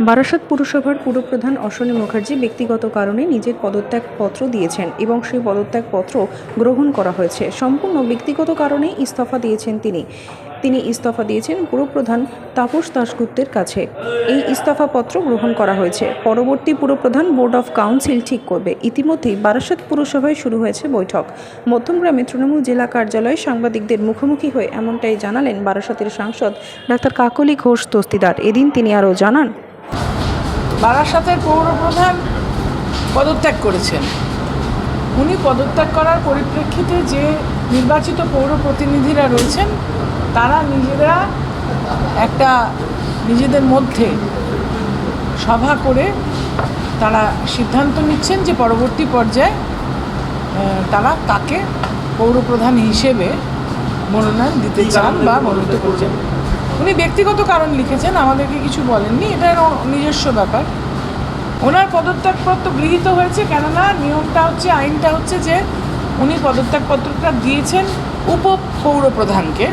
বারাসাত পুরসভার পুরপ্রধান অশ্বনী মুখার্জি ব্যক্তিগত কারণে নিজের পদত্যাগপত্র দিয়েছেন এবং সেই পদত্যাগপত্র গ্রহণ করা হয়েছে। সম্পূর্ণ ব্যক্তিগত কারণে ইস্তফা দিয়েছেন তিনি। তিনি ইস্তফা দিয়েছেন পুরপ্রধান তাপস দাশগুপ্তের কাছে। এই ইস্তফাপত্র গ্রহণ করা হয়েছে। পরবর্তী পুরপ্রধান বোর্ড অফ কাউন্সিল ঠিক করবে। ইতিমধ্যেই বারাসাত পুরসভায় শুরু হয়েছে বৈঠক। মধ্যমগ্রামে তৃণমূল জেলা কার্যালয়ে সাংবাদিকদের মুখোমুখি হয়ে এমনটাই জানালেন বারাসাতের সাংসদ ডাক্তার কাকলি ঘোষ দস্তিদার এদিন তিনি আরও জানান বারাসাতের পৌরপ্রধান পদত্যাগ করেছেন। উনি পদত্যাগ করার পরিপ্রেক্ষিতে যে নির্বাচিত পৌর প্রতিনিধিরা রয়েছেন, তারা নিজেরা একটা নিজেদের মধ্যে সভা করে তারা সিদ্ধান্ত নিচ্ছেন যে পরবর্তী পর্যায়ে তারা কাকে পৌরপ্রধান হিসেবে মনোনয়ন দিতে চান বা মনোনীত করছেন। উনি ব্যক্তিগত কারণ লিখেছেন, আমাদেরকে কিছু বলেননি, এটা নিজস্ব ব্যাপার। ওনার পদত্যাগপত্র গৃহীত হয়েছে কেননা নিয়মটা হচ্ছে, আইনটা হচ্ছে যে উনি পদত্যাগপত্রটা দিয়েছেন উপ পৌরপ্রধানকে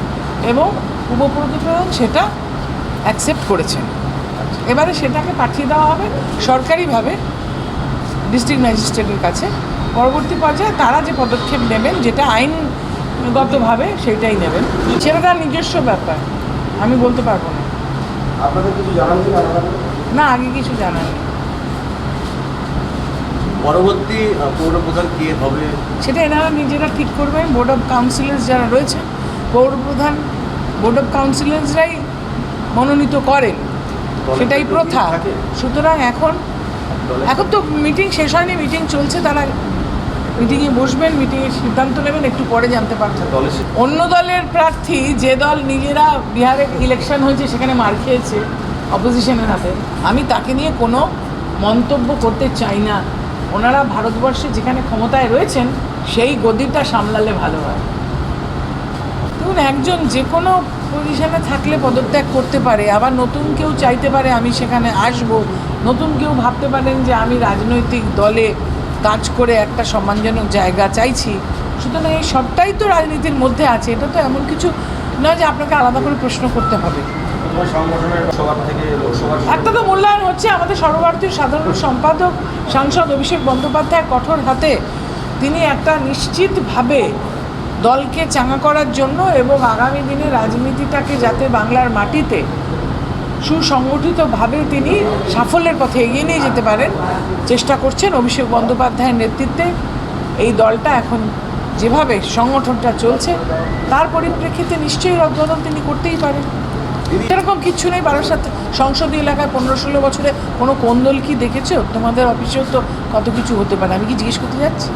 এবং উপপৌরপ্রধান সেটা অ্যাকসেপ্ট করেছেন। এবারে সেটাকে পাঠিয়ে দেওয়া হবে সরকারিভাবে ডিস্ট্রিক্ট ম্যাজিস্ট্রেটের কাছে। পরবর্তী পর্যায়ে তারা যে পদক্ষেপ নেবেন, যেটা আইনগতভাবে সেটাই নেবেন। সেটা তার নিজস্ব ব্যাপার। আমি বলতে পারব না। আপনাদের কিছু জানান না আগে কিছু জানার নেই। পরবর্তী আহ, পৌরপ্রধান কে হবে? সেটা এনারা নিজেরা ঠিক করবেন বোর্ড অফ কাউন্সিলার্স যারা রয়েছে পৌরপ্রধান বোর্ড অফ কাউন্সিলার্সরাই মনোনীত করেন। সেটাই প্রথা। সুতরাং এখন এখন তো মিটিং শেষ হয়নি মিটিং চলছে তারা মিটিংয়ে বসবেন মিটিংয়ে সিদ্ধান্ত নেবেন একটু পরে জানতে পারছেন অন্য দলের প্রার্থী যে দল নিজেরা বিহারে ইলেকশন হয়েছে সেখানে মার খেয়েছে অপোজিশনের হাতে আমি তাকে নিয়ে কোনো মন্তব্য করতে চাই না। ওনারা ভারতবর্ষে যেখানে ক্ষমতায় রয়েছেন সেই গদিটা সামলালে ভালো হয়। দেখুন একজন যে কোনো পজিশনে থাকলে পদত্যাগ করতে পারে আবার নতুন কেউ চাইতে পারে আমি সেখানে আসব নতুন কেউ ভাবতে পারেন যে আমি রাজনৈতিক দলে কাজ করে একটা সম্মানজনক জায়গা চাইছি। সুতরাং এই সবটাই তো রাজনীতির মধ্যে আছে এটা তো এমন কিছু নয় যে আপনাকে আলাদা করে প্রশ্ন করতে হবে। একটা তো মূল্যায়ন হচ্ছে আমাদের সর্বভারতীয় সাধারণ সম্পাদক সাংসদ অভিষেক বন্দ্যোপাধ্যায় কঠোর হাতে তিনি একটা নিশ্চিতভাবে দলকে চাঙা করার জন্য এবং আগামী দিনে রাজনীতিটাকে যাতে বাংলার মাটিতে সুসংগঠিতভাবে তিনি সাফল্যের পথে এগিয়ে নিয়ে যেতে পারেন। চেষ্টা করছেন অভিষেক বন্দ্যোপাধ্যায়ের নেতৃত্বে এই দলটা এখন যেভাবে সংগঠনটা চলছে তার পরিপ্রেক্ষিতে নিশ্চয়ই রদবদল তিনি করতেই পারেন। এরকম কিচ্ছু নেই বারাসাত সংসদীয় এলাকায় পনেরো ষোলো বছরে কোনো কোন্দল কি দেখেছ? তোমাদের অফিসেও তো কত কিছু হতে পারে। আমি কি জিজ্ঞেস করতে যাচ্ছি?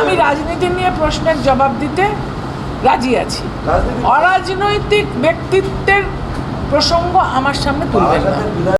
আমি রাজনীতি নিয়ে প্রশ্নের জবাব দিতে রাজি আছি। অরাজনৈতিক ব্যক্তিত্বের প্রসঙ্গ আমার সামনে তুলবেন না।